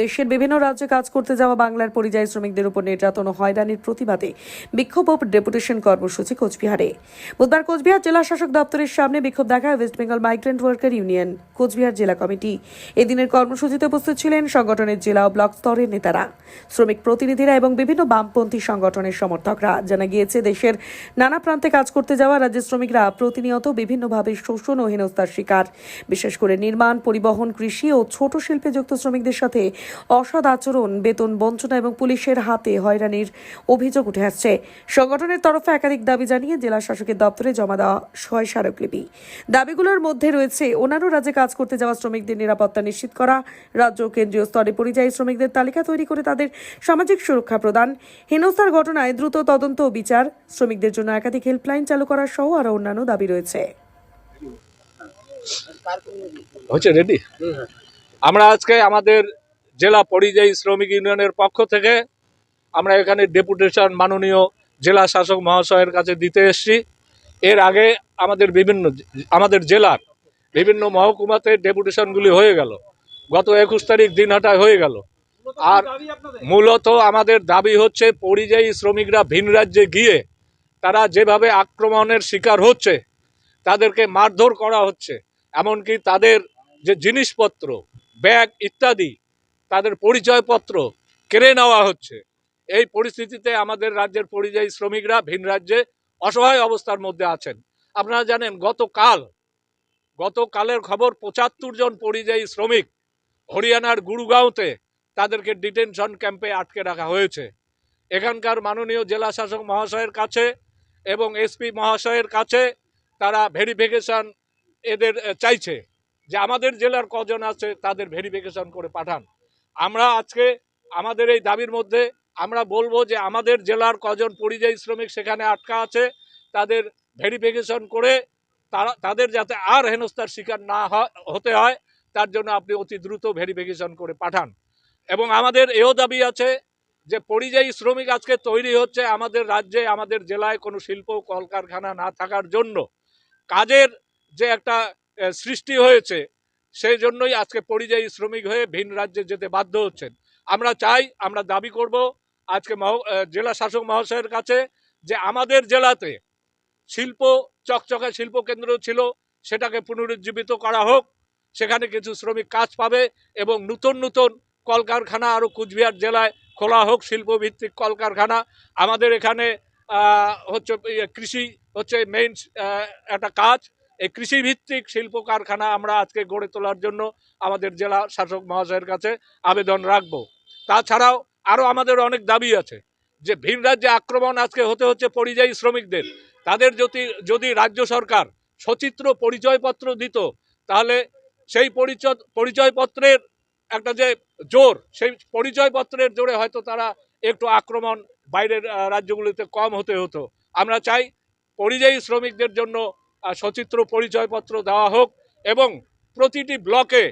দেশের বিভিন্ন রাজ্যে কাজ করতে যাওয়া বাংলার পরিযায়ী শ্রমিকদের উপর নির্যাতন ও হয়রানির প্রতিবাদে বিক্ষোভ ও ডেপুটেশন কর্মসূচি কোচবিহারে। বুধবার কোচবিহার জেলা শাসক দপ্তরের সামনে বিক্ষোভ দেখায় West Bengal migrant worker union, Cooch Behar জেলা কমিটি। এদিনের কর্মসূচিতে উপস্থিত ছিলেন সংগঠনের জেলা ও ব্লক স্তরের নেতারা। শ্রমিক প্রতিনিধিরা এবং বিভিন্ন বামপন্থী সংগঠনের সমর্থকরা। জানা গিয়েছে, দেশের নানা প্রান্তে কাজ করতে যাওয়া রাজ্যের শ্রমিকরা প্রতিনিয়ত বিভিন্নভাবে শোষণ ও হেনস্থার শিকার। বিশেষ করে নির্মাণ, পরিবহন, কৃষি ও ছোট শিল্পে যুক্ত শ্রমিকদের সাথে অসৎ আচরণ বেতন বঞ্চনা এবং পুলিশের হাতে হয়রানির অভিযোগ উঠে আসছে। সংগঠনের তরফে একাধিক দাবি জানিয়ে জেলা শাসকের দপ্তরে জমা দেওয়া ছয় স্মারকলিপি। দাবিগুলোর মধ্যে রয়েছে অন্যান্য রাজ্যে কাজ করতে যাওয়া শ্রমিকদের নিরাপত্তা নিশ্চিত করা রাজ্য ও কেন্দ্রীয় স্তরে পরিযায়ী শ্রমিকদের তালিকা তৈরি করে তাদের সামাজিক সুরক্ষা প্রদান হেনস্থার ঘটনায় দ্রুত তদন্ত ও বিচার শ্রমিকদের জন্য একাধিক হেল্পলাইন চালু করা সহ আরও অন্যান্য দাবি রয়েছে। হচ্ছে রেডি আমরা আজকে আমাদের জেলা পরিযায়ী শ্রমিক ইউনিয়নের পক্ষ থেকে আমরা এখানে ডেপুটেশন মাননীয় জেলা শাসক মহাশয়ের কাছে দিতে এসছি। এর আগে আমাদের বিভিন্ন আমাদের জেলার বিভিন্ন মহকুমাতে ডেপুটেশনগুলি হয়ে গেল। গত একুশ তারিখ দিনহাটায় হয়ে গেল। আর মূলত আমাদের দাবি হচ্ছে পরিযায়ী শ্রমিকরা ভিন রাজ্যে গিয়ে তারা যেভাবে আক্রমণের শিকার হচ্ছে, তাদেরকে মারধর করা হচ্ছে, এমনকি তাদের যে জিনিসপত্র, ব্যাগ ইত্যাদি তাদের পরিচয়পত্র কেড়ে নেওয়া হচ্ছে। এই পরিস্থিতিতে আমাদের রাজ্যের পরিযায়ী শ্রমিকরা ভিন রাজ্যে অসহায় অবস্থার মধ্যে আছেন। আপনারা জানেন, গতকাল, গতকালের খবর, পঁচাত্তর জন পরিযায়ী শ্রমিক হরিয়ানার গুরুগাঁওতে তাদেরকে ডিটেনশন ক্যাম্পে আটকে রাখা হয়েছে। এখানকার মাননীয় জেলা শাসক মহাশয়ের কাছে এবং এসপি মহাশয়ের কাছে তারা ভেরিফিকেশন এদের চাইছে যে আমাদের জেলার কজন আছে তাদের ভেরিফিকেশন করে পাঠান। আমরা আজকে আমাদের এই দাবির মধ্যে আমরা বলব যে আমাদের জেলার কজন পরিযায়ী শ্রমিক সেখানে আটকা আছে, তাদের ভেরিফিকেশন করে তারা, তাদের যাতে আর হেনস্থার শিকার না হতে হয়, তার জন্য আপনি অতি দ্রুত ভেরিফিকেশন করে পাঠান। এবং আমাদের এও দাবি আছে যে পরিযায়ী শ্রমিক আজকে তৈরি হচ্ছে আমাদের রাজ্যে, আমাদের জেলায় কোনো শিল্প কলকারখানা না থাকার জন্য। কাজের যে একটা সৃষ্টি হয়েছে সেই জন্যই আজকে পরিযায়ী শ্রমিক হয়ে ভিন রাজ্যে যেতে বাধ্য হচ্ছেন। আমরা চাই আমরা দাবি করব আজকে জেলা শাসক মহাশয়ের কাছে যে আমাদের জেলাতে শিল্প চকচকে শিল্প কেন্দ্র ছিল সেটাকে পুনরুজ্জীবিত করা হোক সেখানে কিছু শ্রমিক কাজ পাবে এবং নতুন নতুন কলকারখানা আরও কুচবিহার জেলায় খোলা হোক শিল্পভিত্তিক কলকারখানা। আমাদের এখানে হচ্ছে ইয়ে, কৃষি হচ্ছে মেইন একটা কাজ। এই কৃষিভিত্তিক শিল্প কারখানা আমরা আজকে গড়ে তোলার জন্য আমাদের জেলা শাসক মহাশয়ের কাছে আবেদন রাখব। তাছাড়াও আরও আমাদের অনেক দাবি আছে যে ভিন রাজ্যে আক্রমণ আজকে হতে হচ্ছে পরিযায়ী শ্রমিকদের। তাদের যদি যদি রাজ্য সরকার সচিত্র পরিচয়পত্র দিত, তাহলে সেই পরিচয়, পরিচয়পত্রের একটা যে জোর, সেই পরিচয়পত্রের জোরে হয়তো তারা একটু আক্রমণ বাইরের রাজ্যগুলিতে কম হতে হতো। আমরা চাই পরিযায়ী শ্রমিকদের জন্য সচিত্র পরিচয়পত্র দেওয়া হোক এবং প্রতিটি ব্লকে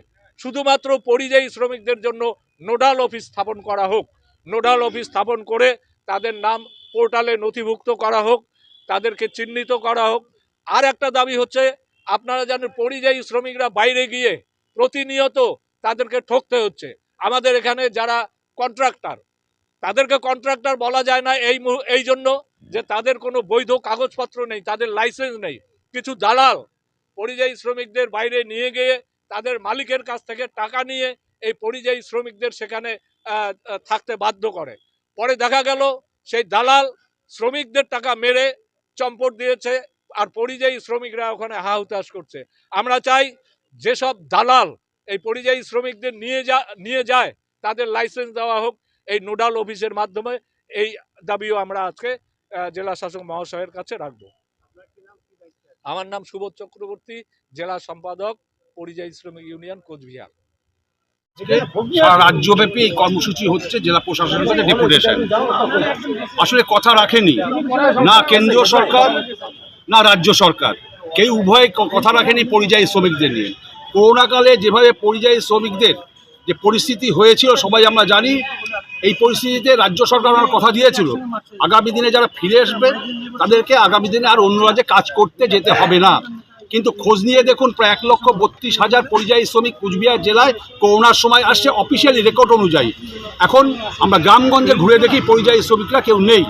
শুধুমাত্র পরিযায়ী শ্রমিকদের জন্য নোডাল অফিস স্থাপন করা হোক। নোডাল অফিস স্থাপন করে তাদের নাম পোর্টালে নথিভুক্ত করা হোক, তাদেরকে চিহ্নিত করা হোক। আর একটা দাবি হচ্ছে, আপনারা জানেন পরিযায়ী শ্রমিকরা বাইরে গিয়ে প্রতিনিয়ত তাদেরকে ঠকতে হচ্ছে। আমাদের এখানে যারা কন্ট্রাক্টর, তাদেরকে কন্ট্রাক্টর বলা যায় না এই এই জন্য যে তাদের কোনো বৈধ কাগজপত্র নেই, তাদের লাইসেন্স নেই। কিছু দালাল পরিযায়ী শ্রমিকদের বাইরে নিয়ে গিয়ে তাদের মালিকের কাছ থেকে টাকা নিয়ে এই পরিযায়ী শ্রমিকদের সেখানে থাকতে বাধ্য করে। পরে দেখা গেল সেই দালাল শ্রমিকদের টাকা মেরে চম্পট দিয়েছে আর পরিযায়ী শ্রমিকরা ওখানে হা হুতাশ করছে। আমরা চাই যেসব দালাল এই পরিযায়ী শ্রমিকদের নিয়ে যা, নিয়ে যায়, তাদের লাইসেন্স দেওয়া হোক, এই নোডাল অফিসের মাধ্যমে এই দাবিও আমরা আজকে জেলা শাসক মহাশয়ের কাছে রাখব। আমার নাম সুবোধ চক্রবর্তী, জেলা সম্পাদক, পরিযায়ী শ্রমিক ইউনিয়ন, কোচবিহার। রাজ্যব্যাপী এই কর্মসূচি হচ্ছে জেলা প্রশাসনের কাছে ডেপুটেশন আসলে কথা রাখেনি। না কেন্দ্রীয় সরকার, না রাজ্য সরকার। কেউ উভয় কথা রাখেনি পরিযায়ী শ্রমিকদের নিয়ে। করোনাকালে যেভাবে পরিযায়ী শ্রমিকদের যে পরিস্থিতি হয়েছিল, সবাই আমরা জানি এই পরিস্থিতিতে রাজ্য সরকার কথা দিয়েছিল। আগামী দিনে যারা ফিরে আসবে, তাদেরকে আগামী দিনে আর অন্য রাজ্যে কাজ করতে যেতে হবে না। কিন্তু খোঁজ নিয়ে দেখুন, প্রায় এক লক্ষ বত্রিশ হাজার পরিযায়ী শ্রমিক কুচবিহার জেলায় করোনার সময় আসছে অফিসিয়ালি রেকর্ড অনুযায়ী। এখন আমরা গ্রামগঞ্জে ঘুরে দেখি, পরিযায়ী শ্রমিকরা কেউ নেই।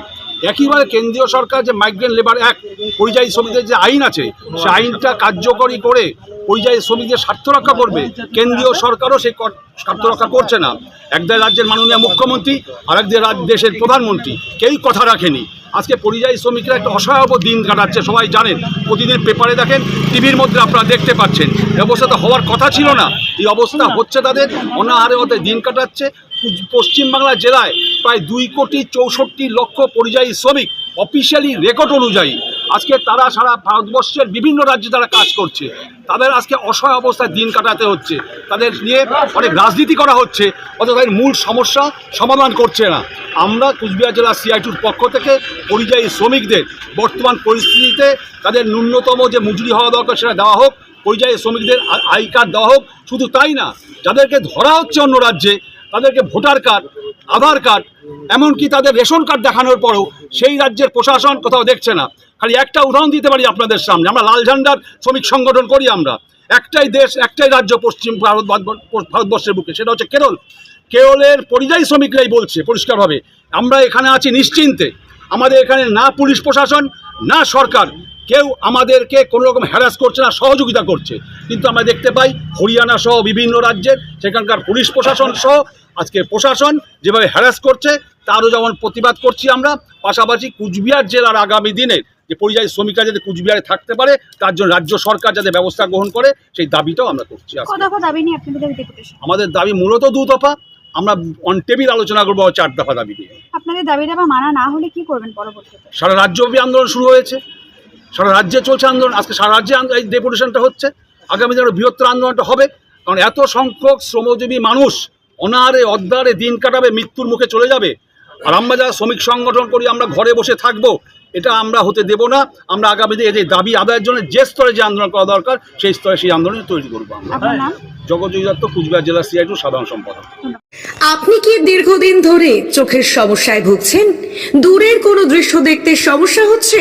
একইভাবে কেন্দ্রীয় সরকার যে মাইগ্রেন্ট লেবার অ্যাক্ট পরিযায়ী শ্রমিকদের যে আইন আছে, সে আইনটা কার্যকরী করে পরিযায়ী শ্রমিকদের স্বার্থ রক্ষা করবে। কেন্দ্রীয় সরকারও সেই স্বার্থ রক্ষা করছে না। একদের রাজ্যের মাননীয় মুখ্যমন্ত্রী আর রাজ্য দেশের প্রধানমন্ত্রী কেউই কথা রাখেনি। আজকে পরিযায়ী শ্রমিকরা একটা অসহায়ব দিন কাটাচ্ছে, সবাই জানেন। প্রতিদিন পেপারে দেখেন, টিভির মধ্যে আপনারা দেখতে পাচ্ছেন। এই অবস্থা তো হওয়ার কথা ছিল না। এই অবস্থা হচ্ছে তাদের, অনাহারে ওদের দিন কাটাচ্ছে। পশ্চিমবাংলা জেলায় প্রায় দুই কোটি চৌষট্টি লক্ষ পরিযায়ী শ্রমিক অফিসিয়ালি রেকর্ড অনুযায়ী আজকে তারা সারা ভারতবর্ষের বিভিন্ন রাজ্যে তারা কাজ করছে। তাদের আজকে অসহায় অবস্থায় দিন কাটাতে হচ্ছে। তাদের নিয়ে অনেক রাজনীতি করা হচ্ছে। অথচ তাদের মূল সমস্যা সমাধান করছে না। আমরা কুচবিহার জেলা সিআইটুর পক্ষ থেকে পরিযায়ী শ্রমিকদের বর্তমান পরিস্থিতিতে তাদের ন্যূনতম যে মজুরি হওয়া দরকার সেটা দেওয়া হোক, পরিযায়ী শ্রমিকদের আই কার্ড দেওয়া হোক, শুধু তাই না, যাদেরকে ধরা হচ্ছে অন্য রাজ্যে তাদেরকে ভোটার কার্ড, আধার কার্ড, এমনকি তাদের রেশন কার্ড দেখানোর পরেও সেই রাজ্যের প্রশাসন কোথাও দেখছে না। খালি একটা উদাহরণ দিতে পারি আপনাদের সামনে। আমরা লাল ঝান্ডার শ্রমিক সংগঠন করি আমরা। একটাই দেশ, একটাই রাজ্য পশ্চিম ভারত ভারতবর্ষের বুকে, সেটা হচ্ছে কেরল। কেরলের পরিযায়ী শ্রমিকরাই বলছে পরিষ্কারভাবে, আমরা এখানে আছি নিশ্চিন্তে। আমাদের এখানে না পুলিশ প্রশাসন, না সরকার। কেউ আমাদেরকে কোনো রকম হ্যারাস করছে না সহযোগিতা করছে। কিন্তু আমরা দেখতে পাই হরিয়ানা সহ বিভিন্ন রাজ্যের সেখানকার পুলিশ প্রশাসন সহ আজকে প্রশাসন যেভাবে হ্যারাস করছে তারও যেমন প্রতিবাদ করছি আমরা। পাশাপাশি কুচবিহার জেলার আগামী দিনের যে পরিযায়ী শ্রমিকরা যাতে কুচবিহারে থাকতে পারে তার জন্য রাজ্য সরকার যাতে ব্যবস্থা গ্রহণ করে সেই দাবিটাও আমরা করছি আমাদের দাবি মূলত দু দফা। আমরা অন টেবিল আলোচনা করব চার দফা দাবি নিয়ে। আপনাদের দাবি দাবা মানা না হলে কি করবেন পরবর্তীতে? সারা রাজ্যব্যাপী আন্দোলন শুরু হয়েছে। সারা রাজ্যে চলছে আন্দোলন। আজকে সারা রাজ্যে এই ডেপুটেশনটা হচ্ছে। আগামী দিনে বৃহত্তর আন্দোলনটা হবে। কারণ এত সংখ্যক শ্রমজীবী মানুষ অনারে অদ্দারে দিন কাটাবে মৃত্যুর মুখে চলে যাবে। আর আমরা যারা শ্রমিক সংগঠন করি আমরা ঘরে বসে থাকব এটা আমরা হতে দেব না। আমরা আগামী দিনে যে দাবি আদায়ের জন্য যে স্তরে যে আন্দোলন করা দরকার সেই স্তরে সেই আন্দোলন তৈরি করব আমরা। দত্ত কুচবিহার জেলা সিআইটু সাধারণ সম্পাদক। আপনি কি দীর্ঘদিন ধরে চোখের সমস্যায় ভুগছেন? দূরের কোনো দৃশ্য দেখতে সমস্যা হচ্ছে?